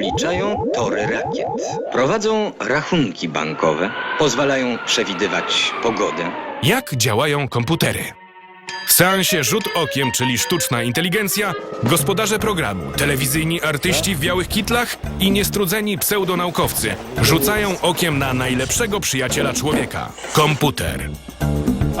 obliczają tory rakiet, prowadzą rachunki bankowe, pozwalają przewidywać pogodę. Jak działają komputery? W seansie Rzut Okiem, czyli sztuczna inteligencja, gospodarze programu, telewizyjni artyści w białych kitlach i niestrudzeni pseudonaukowcy rzucają okiem na najlepszego przyjaciela człowieka komputer.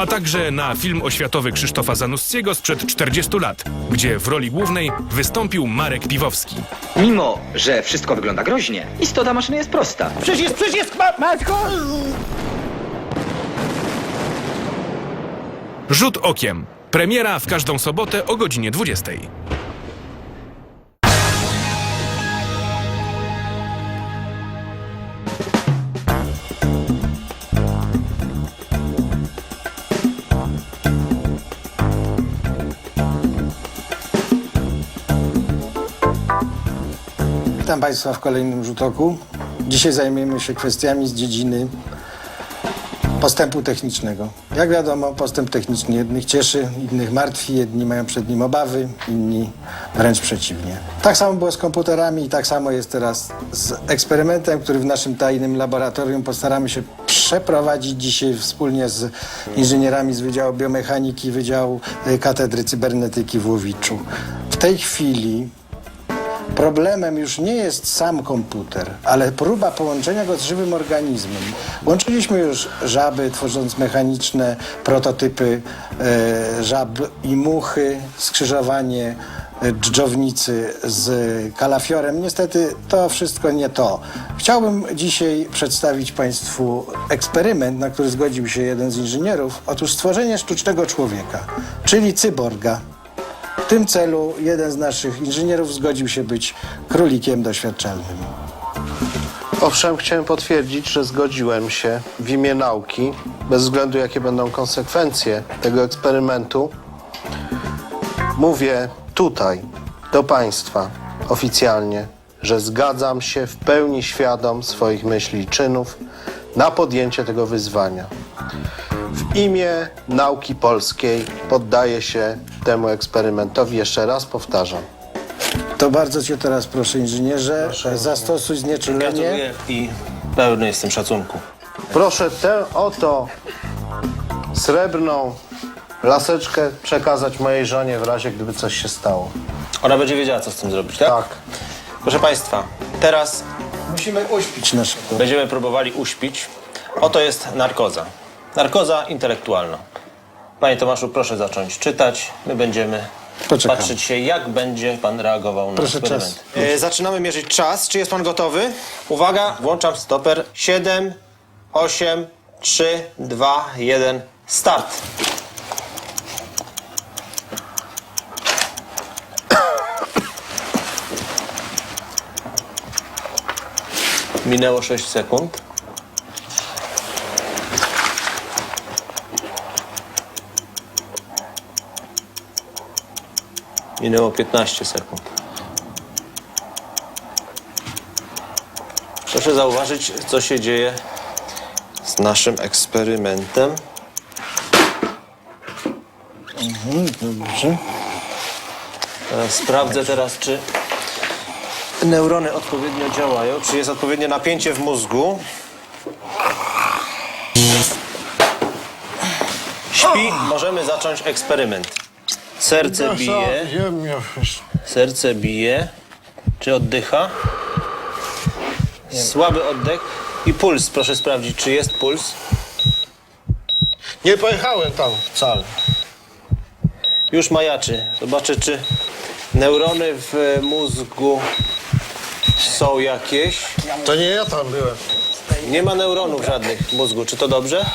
A także na film oświatowy Krzysztofa Zanussiego sprzed 40 lat, gdzie w roli głównej wystąpił Marek Piwowski. Mimo, że wszystko wygląda groźnie, istota maszyny jest prosta. Przycisk, przycisk, ma, matko! Rzut Okiem. Premiera w każdą sobotę o godzinie 20. Witam Państwa w kolejnym rzutoku. Dzisiaj zajmiemy się kwestiami z dziedziny postępu technicznego. Jak wiadomo, postęp techniczny jednych cieszy, innych martwi, jedni mają przed nim obawy, inni wręcz przeciwnie. Tak samo było z komputerami i tak samo jest teraz z eksperymentem, który w naszym tajnym laboratorium postaramy się przeprowadzić dzisiaj wspólnie z inżynierami z Wydziału Biomechaniki, Wydziału Katedry Cybernetyki w Łowiczu. W tej chwili Problemem już nie jest sam komputer, ale próba połączenia go z żywym organizmem. Łączyliśmy już żaby, tworząc mechaniczne prototypy e, żab i muchy, skrzyżowanie e, dżdżownicy z kalafiorem. Niestety to wszystko nie to. Chciałbym dzisiaj przedstawić Państwu eksperyment, na który zgodził się jeden z inżynierów. Otóż stworzenie sztucznego człowieka, czyli cyborga. Tym celu jeden z naszych inżynierów zgodził się być królikiem doświadczalnym. Owszem, chciałem potwierdzić, że zgodziłem się w imię nauki, bez względu jakie będą konsekwencje tego eksperymentu. Mówię tutaj do Państwa oficjalnie, że zgadzam się w pełni świadom swoich myśli i czynów na podjęcie tego wyzwania. W imię nauki polskiej poddaję się temu eksperymentowi. Jeszcze raz powtarzam. To bardzo cię teraz proszę, inżynierze, zastosuj znieczulenie. Gratuluję i pełny jestem szacunku. Proszę tę oto srebrną laseczkę przekazać mojej żonie w razie, gdyby coś się stało. Ona będzie wiedziała, co z tym zrobić, tak? Tak. Proszę Państwa, teraz Musimy uśpić naszego. będziemy próbowali uśpić. Oto jest narkoza. Narkoza intelektualna. Panie Tomaszu, proszę zacząć czytać. My będziemy Poczekam. patrzeć się, jak będzie Pan reagował na Proszę eksperyment. czas. E, zaczynamy mierzyć czas. Czy jest Pan gotowy? Uwaga, włączam stoper. 7, 8, 3, 2, 1, start. Minęło 6 sekund. Minęło 15 sekund. Proszę zauważyć, co się dzieje z naszym eksperymentem. Dobrze. E, Sprawdzę teraz, czy neurony odpowiednio działają, czy jest odpowiednie napięcie w mózgu. Śpi, możemy zacząć eksperyment. Serce bije, serce bije. Czy oddycha? Słaby oddech i puls. Proszę sprawdzić, czy jest puls. Nie pojechałem tam wcale. Już majaczy. Zobaczę, czy neurony w mózgu są jakieś. To nie ja tam byłem. Nie ma neuronów żadnych w mózgu. Czy to dobrze?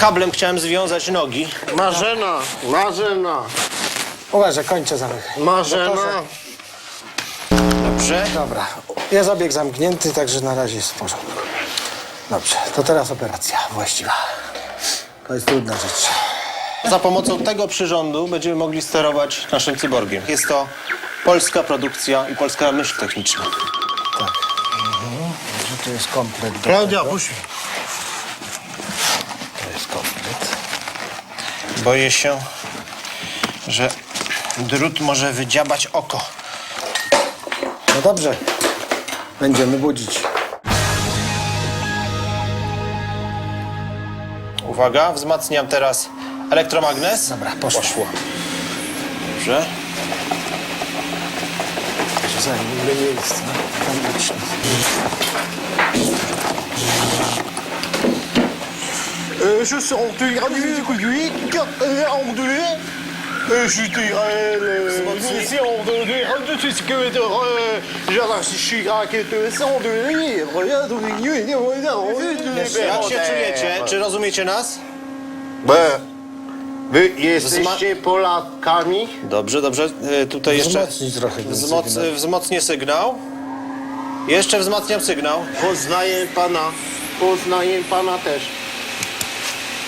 Kablem chciałem związać nogi. Marzena, Marzena, Uważaj, kończę zamych. Marzena. Dobrze. Dobra, jest obieg zamknięty, także na razie jest w porządku. Dobrze, to teraz operacja właściwa. To jest trudna rzecz. Za pomocą tego przyrządu będziemy mogli sterować naszym cyborgiem. Jest to polska produkcja i polska myśl techniczna. Że to jest komplet. do Klaudia, puść. To jest komplet. Boję się, że Drut może wydziabać oko. No dobrze. Będziemy budzić. Uwaga, wzmacniam teraz elektromagnes. Dobra, poszło. Poszło. Dobrze. Zajmijmy miejsce. Tam licznie. Euh, je suis en du conduit, en deux. Je dirais l'émission de de tout ce que de qui te sont de Jak się czujecie? Czy rozumiecie nas? Wy jesteście Polakami? Dobrze, dobrze. E, Tutaj jeszcze Wzmocnić trochę ten wzmoc, sygnał. wzmocnię sygnał. Jeszcze wzmacniam sygnał. Poznaję pana. Poznaję pana też.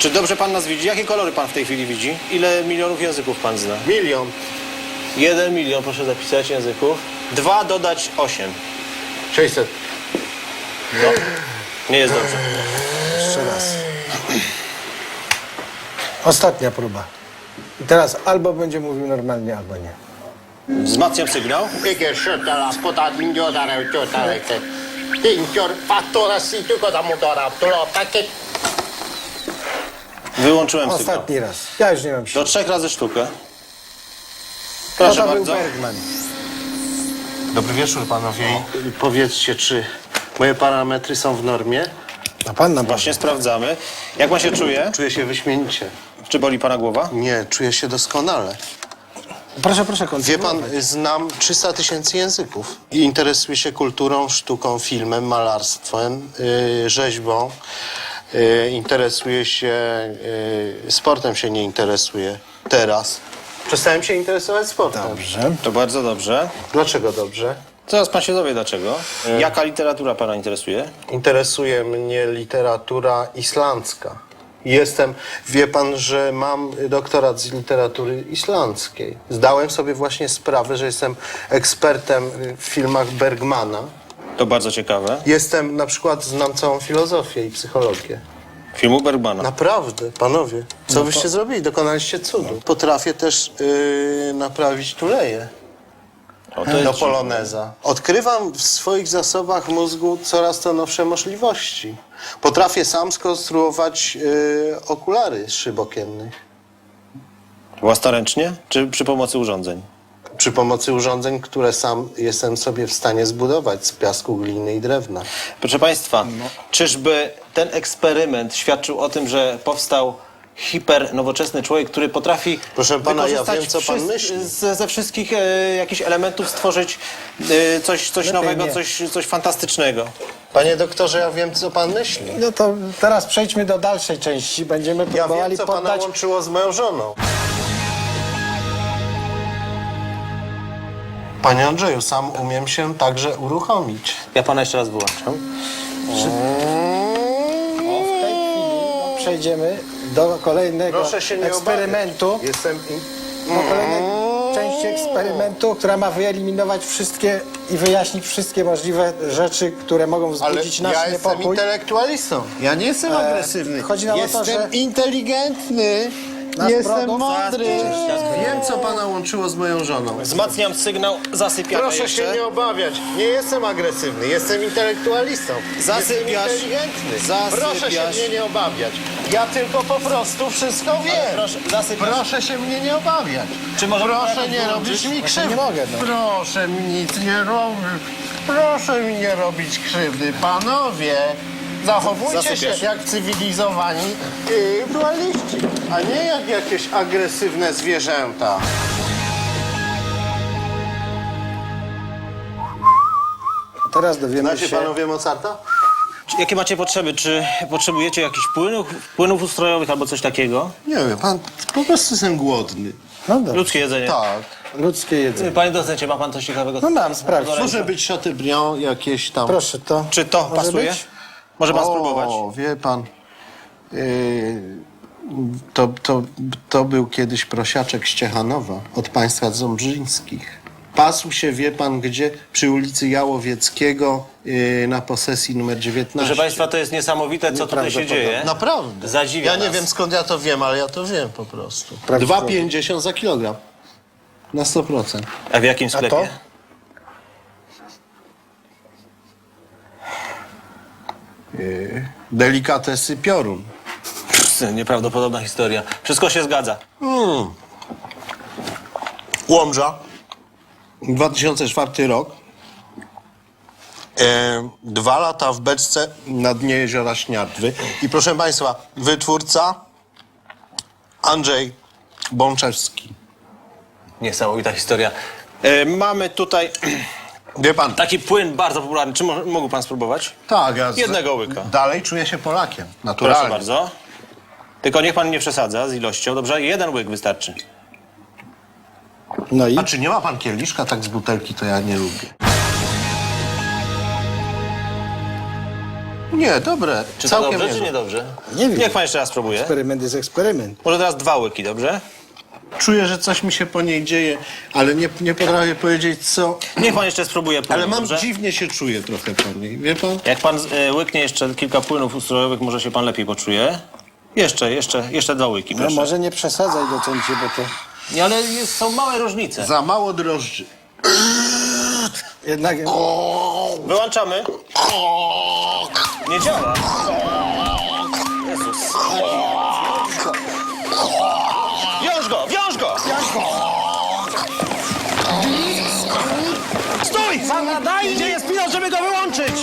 Czy dobrze pan nas widzi? Jakie kolory pan w tej chwili widzi? Ile milionów języków pan zna? Milion. Jeden milion, proszę zapisać języków. Dwa dodać osiem. 600. Nie jest dobrze. Jeszcze raz. Ostatnia próba. I teraz albo będzie mówił normalnie, albo nie. Wzmacniam sygnał. Eikä syöttävä potat min jodara jodara että Tinkjor fattora siitä kota mutora tulo paket. Wyłączyłem sygnał. Ostatni raz. Ja już nie mam siły. Do trzech razy sztukę. Proszę to był bardzo. Bergman. Dobry wieczór panowie. Powiedzcie, czy moje parametry są w normie? A pan nam Właśnie sprawdzamy. Jak pan się czuje? Czuję się wyśmienicie. Czy boli pana głowa? Nie, czuję się doskonale. Proszę, proszę Wie kontynuować. pan, znam 300 tysięcy języków i interesuję się kulturą, sztuką, filmem, malarstwem, yy, rzeźbą. Yy, interesuję się, yy, sportem się nie interesuję teraz. Przestałem się interesować sportem. Dobrze. To bardzo dobrze. Dlaczego dobrze? Zaraz pan się dowie dlaczego. Jaka literatura pana interesuje? Interesuje mnie literatura islandzka. Jestem, wie pan, że mam doktorat z literatury islandzkiej. Zdałem sobie właśnie sprawę, że jestem ekspertem w filmach Bergmana. To bardzo ciekawe. Jestem, na przykład, znam całą filozofię i psychologię. Filmu Bergmana. Naprawdę, panowie, co wyście zrobili? Dokonaliście cudu. Potrafię też yy, naprawić tuleje O, to jest do poloneza. Odkrywam w swoich zasobach mózgu coraz to nowsze możliwości. Potrafię sam skonstruować yy, okulary z szyb okiennych. Własnoręcznie czy przy pomocy urządzeń? Przy pomocy urządzeń, które sam jestem sobie w stanie zbudować z piasku, gliny i drewna. Proszę państwa, czyżby ten eksperyment świadczył o tym, że powstał hipernowoczesny człowiek, który potrafi Proszę pana, ja wykorzystać wiem, co pan myśli. Ze, ze wszystkich e, jakichś elementów stworzyć e, coś, coś Lepiej nowego, nie. coś, coś fantastycznego. Panie doktorze, ja wiem, co pan myśli. No to teraz przejdźmy do dalszej części. Będziemy Ja próbowali wiem, co pana poddać... łączyło z moją żoną. Panie Andrzeju, sam umiem się także uruchomić. Ja pana jeszcze raz wyłączam. O, w tej chwili przejdziemy do kolejnego Proszę się nie eksperymentu. obawiać. Jestem in... Do kolejnej części eksperymentu, która ma wyeliminować wszystkie i wyjaśnić wszystkie możliwe rzeczy, które mogą Ale wzbudzić nasz ja jestem niepokój. intelektualistą. Ja nie jestem E, agresywny. chodzi nam o to, jestem że- inteligentny. Jestem mądry. Wiem, co pana łączyło z moją żoną. Wzmacniam sygnał, zasypiamy Proszę jeszcze. się nie obawiać. Nie jestem agresywny. Jestem intelektualistą. Zasypiasz. Jestem inteligentny. Zasypiasz. Proszę się mnie nie obawiać. Ja tylko po prostu wszystko wiem. Proszę, zasypiasz. Proszę się mnie nie obawiać. Czy możemy Proszę nie robić mi krzywdy. nie mogę, no. Proszę mi nic nie robić. Proszę mi nie robić krzywdy. Panowie, zachowujcie Zasypiasz. się jak cywilizowani yy, dualiści, a nie jak jakieś agresywne zwierzęta. Teraz dowiemy Znacie się... panowie Mozarta? Czy- Jakie macie potrzeby? Czy potrzebujecie jakichś płynów, płynów ustrojowych albo coś takiego? Nie wiem, pan, po prostu jestem głodny. No dobrze. Ludzkie jedzenie. Tak. Ludzkie jedzenie. Panie docencie, ma pan coś ciekawego? No mam, sprawdź. Może być Chateaubriand jakieś tam. Proszę, to... Czy to może pasuje? być? Może pan o, spróbować? wie pan, yy, to, to, to był kiedyś prosiaczek z Ciechanowa od państwa Ząbrzyńskich. Pasł się, wie pan, gdzie? Przy ulicy Jałowieckiego yy, na posesji numer 19. Proszę państwa, to jest niesamowite, co tutaj się dzieje. Naprawdę. Zadziwia Ja nie nas. wiem skąd ja to wiem, ale ja to wiem po prostu. Prawdziwe. 2,50 za kilogram. Na 100%. A w jakim A sklepie? Delikatesy piorun. Nieprawdopodobna historia. Wszystko się zgadza. Łomża. 2004 rok. E, dwa lata w beczce na dnie jeziora Śniadwy. I proszę Państwa, wytwórca Andrzej Bączewski. Niesamowita historia. E, mamy tutaj Wie pan, taki płyn bardzo popularny. Czy mo- mógł pan spróbować? tak, ja z- Jednego łyka. Dalej czuję się Polakiem, naturalnie. Proszę bardzo. Tylko niech pan nie przesadza z ilością, dobrze? Jeden łyk wystarczy. No i? A czy nie ma pan kieliszka tak z butelki, to ja nie lubię. Nie, dobre. Czy to Całkiem dobrze, czy niezłe. niedobrze? Nie wiem. Niech pan jeszcze raz spróbuje. Eksperyment jest eksperyment. Może teraz dwa łyki, dobrze? Czuję, że coś mi się po niej dzieje, ale nie, nie potrafię powiedzieć co. Niech pan jeszcze spróbuje płynu, Ale mam dobrze? dziwnie się czuję trochę po niej, wie pan? Jak pan e, łyknie jeszcze kilka płynów ustrojowych, może się pan lepiej poczuje. Jeszcze, jeszcze, jeszcze dwa łyki, No proszę. może nie przesadzaj docencie, bo to Nie, ale jest, są małe różnice. Za mało drożdży. jednak... Wyłączamy. Nie działa. Jezus. Wiąż go, wiąż go! Stój! Daj! Gdzie jest pilot, żeby go wyłączyć?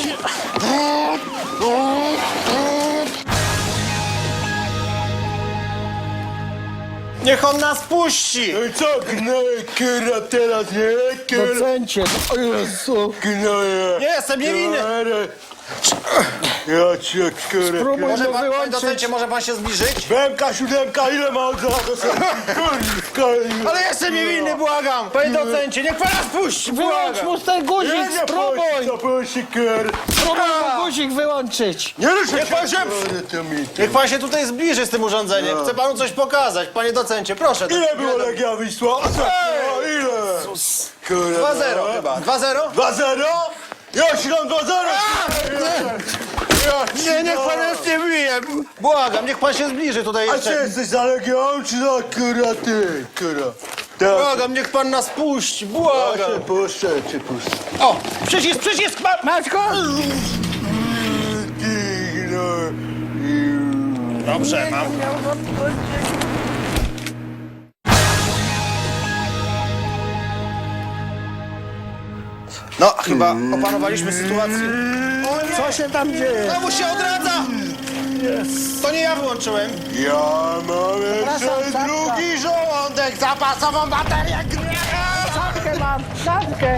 Niech on nas puści! Co, gnoje, kyra teraz, nie? Docencie, o Jezu. Gnoje. Nie jestem niewinny! Ja cię, kyra. Próbuj Może pan, panie wyłączyć. docencie, może pan się zbliżyć? Bęka, siódemka, ile ma od razu? Kurwa, Ale jestem niewinny, błagam! Panie docencie, niech pan nas puści, Wyłącz błagam! mu ten guzik, spróbuj! Zaprosi, kyr. Spróbuj mu guzik wyłączyć. Nie ruszaj Niech pan się- Niech pan się tutaj zbliży z tym urządzeniem. Chcę panu coś pokazać, panie docencie, proszę. Ile było Legia Wisła? O, ile? Kurwa. 2-0 chyba. 2-0? 2-0? Ja ślą 2-0! Nie, niech pan nas nie bije. Błagam, niech pan się zbliży tutaj A czy jeszcze. jesteś za Legią, czy za kurwa ty? Kurwa. Tak. Błagam, niech pan nas puści, Ja błagam. cię puszczę, cię puszczę. O, przycisk, przycisk, ma... Ty, no. Dobrze, mam. No, chyba opanowaliśmy sytuację. Co się tam dzieje? Znowu się odradza! To nie ja wyłączyłem. Ja mam jeszcze Przepraszam, drugi żołądek, zapasową baterię. Czapkę mam, czapkę.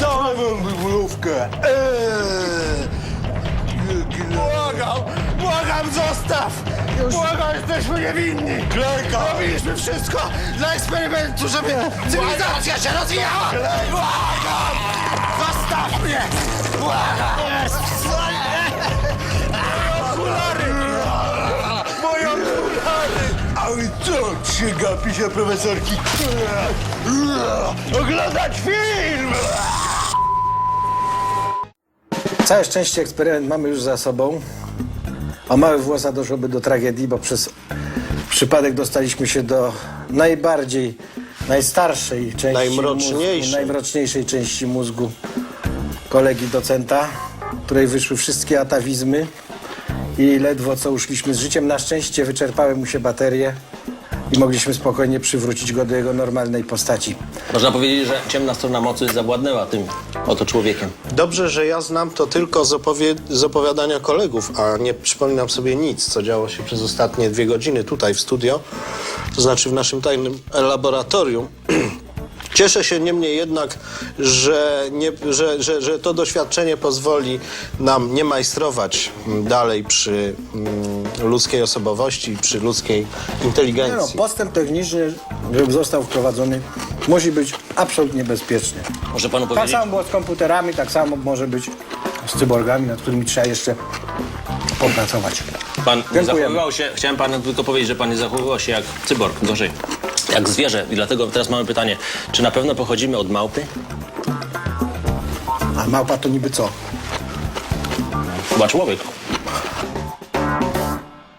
Dawaj wam wybudówkę. Eee. Błagam, błagam, zostaw! Błagam, jesteśmy niewinni! Klejka. Robiliśmy wszystko dla eksperymentu, żeby cywilizacja się rozwijała! Błagam! Zostaw mnie! Błagam! Moje okulary! Moje okulary! A wy co, się profesorki? Oglądać film! Całe szczęście eksperyment mamy już za sobą. O mały włosa doszłoby do tragedii, bo przez przypadek dostaliśmy się do najbardziej, najstarszej części Najmroczniejszej. mózgu, najmroczniejszej części mózgu kolegi docenta, której wyszły wszystkie atawizmy i ledwo co uszliśmy z życiem. Na szczęście wyczerpały mu się baterie i mogliśmy spokojnie przywrócić go do jego normalnej postaci. Można powiedzieć, że ciemna strona mocy zawładnęła tym oto człowiekiem. Dobrze, że ja znam to tylko z, opowie- z opowiadania kolegów, a nie przypominam sobie nic, co działo się przez ostatnie dwie godziny tutaj w studio, to znaczy w naszym tajnym laboratorium. Cieszę się niemniej jednak, że, nie, że, że, że to doświadczenie pozwoli nam nie majstrować dalej przy mm, ludzkiej osobowości, przy ludzkiej Nie no, inteligencji. postęp techniczny, żeby został wprowadzony, musi być absolutnie bezpieczny. Może panu Tak powiedzieć, samo było z komputerami, tak samo może być z cyborgami, nad którymi trzeba jeszcze popracować. pan nie Dziękujemy. zachowywał się, chciałem panu tylko powiedzieć, że pan nie zachowywał się jak cyborg, gorzej, jak zwierzę. I dlatego teraz mamy pytanie, czy na pewno pochodzimy od małpy? A małpa to niby co? Chyba człowiek.